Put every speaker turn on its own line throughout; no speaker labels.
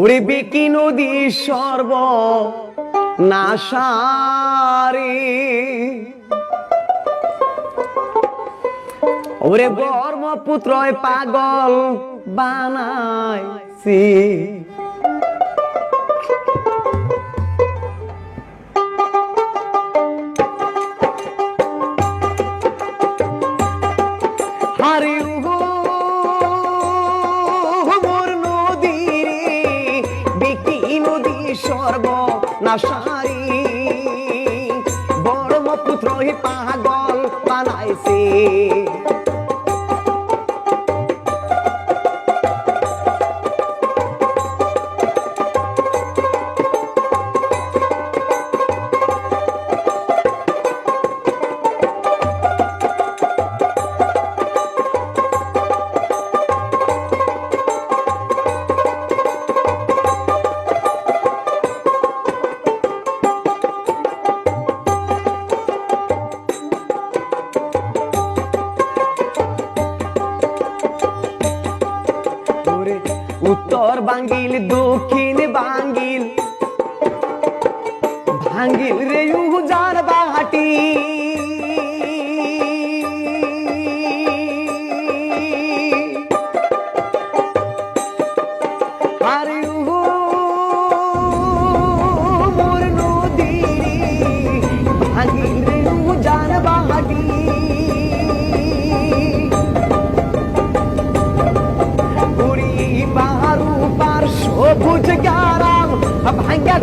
ওরে বেকি নদী সর্ব নাশারে। ওরে ব্রহ্মপুত্র পাগল বানাইছি। বিকি নদী সর্ব নাশারি। বড় হি পাগল বানাইছে। উত্তর বাঙ্গিল দক্ষিণ বাঙ্গিল। ভাঙ্গিল রে উজার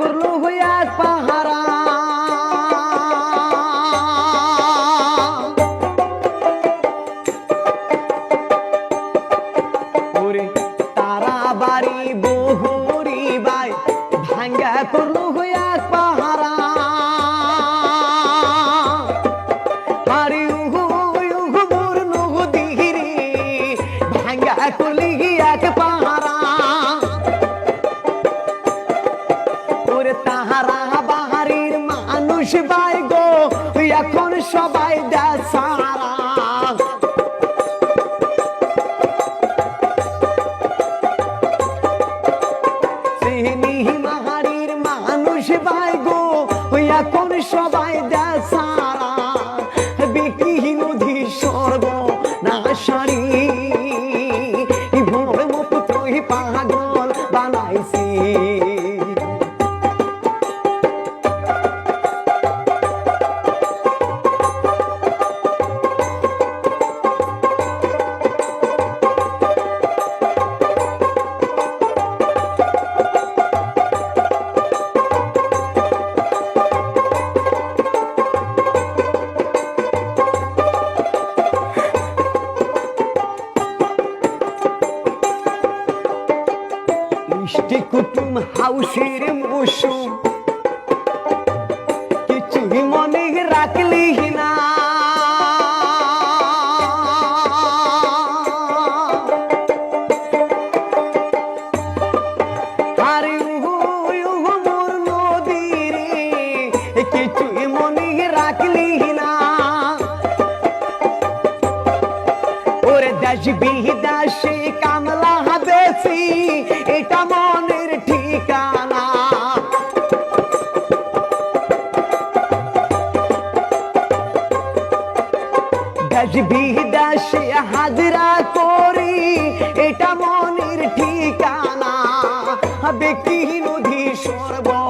করল হইয়া পাহারা। তারা বাড়ি বহুরি বাই ভাঙ্গা করল হইয়া পাহারা মানুষ বাই গো? এখন সবাই মাহারির মানুষ গো, এখন সবাই দেশারা বিক্রি নদী স্বর্গ, না সারি। কুটুম হাউসের মৌসুম কিছুই মনে রাখলি না। কিছুই দেশ বিদেশে কামলা বেশি এটা ব্যক্তি নদী সর্ব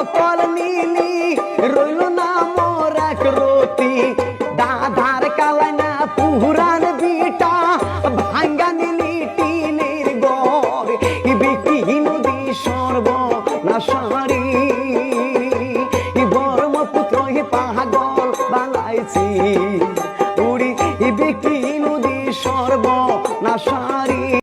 সকল